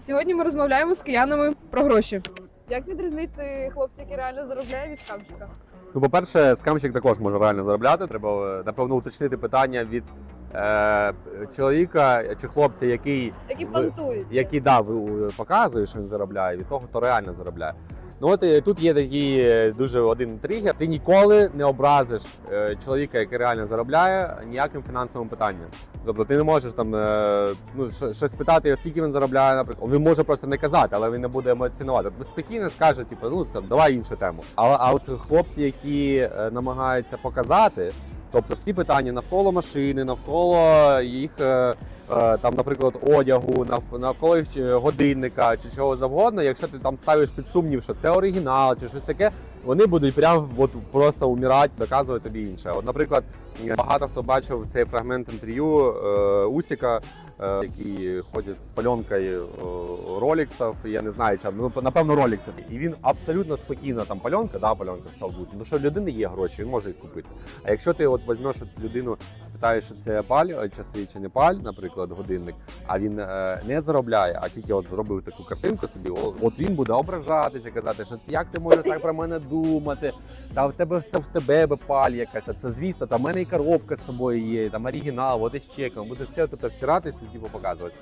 Сьогодні ми розмовляємо з киянами про гроші. Як відрізнити хлопця, який реально заробляє від скамчика? Ну, по-перше, скамчик також може реально заробляти. Треба, е, напевно, уточнити питання від е, чоловіка чи хлопця, який, Які Ви- який да, ви- показує, що він заробляє, від того, хто реально заробляє. Ну от е, тут є такий е, дуже один тригер. Ти ніколи не образиш е, чоловіка, який реально заробляє, ніяким фінансовим питанням. Тобто ти не можеш там ну, щось питати, скільки він заробляє, наприклад. Він може просто не казати, але він не буде емоціонувати. Спокійно скаже, типу, ну там давай іншу тему. Але а от хлопці, які намагаються показати, тобто всі питання навколо машини, навколо їх. е, е, Там, наприклад, одягу, нав- навколо їх годинника чи чого завгодно. Якщо ти там ставиш під сумнів, що це оригінал чи щось таке, вони будуть прям от просто умирати, доказувати тобі інше. От, наприклад, багато хто бачив цей фрагмент інтерв'ю е, Усіка, які ходять з пальонкою е, роліксів. Я не знаю, там ну напевно ролікси. І він абсолютно спокійно там пальонка, да, пальонка все буде. Ну що в людини є гроші, він може їх купити. А якщо ти от візьмеш от людину, спитаєш, що це паль, е, часи чи не паль, наприклад, годинник, а він е, не заробляє, а тільки от зробив таку картинку собі, о- от він буде ображатися, казати, що як ти можеш так про мене думати? Та в тебе та в тебе би паль якась. Це звісно, там в мене і коробка з собою є, там оригінал, от із чеком, буде все тут всіратись, типу показувати.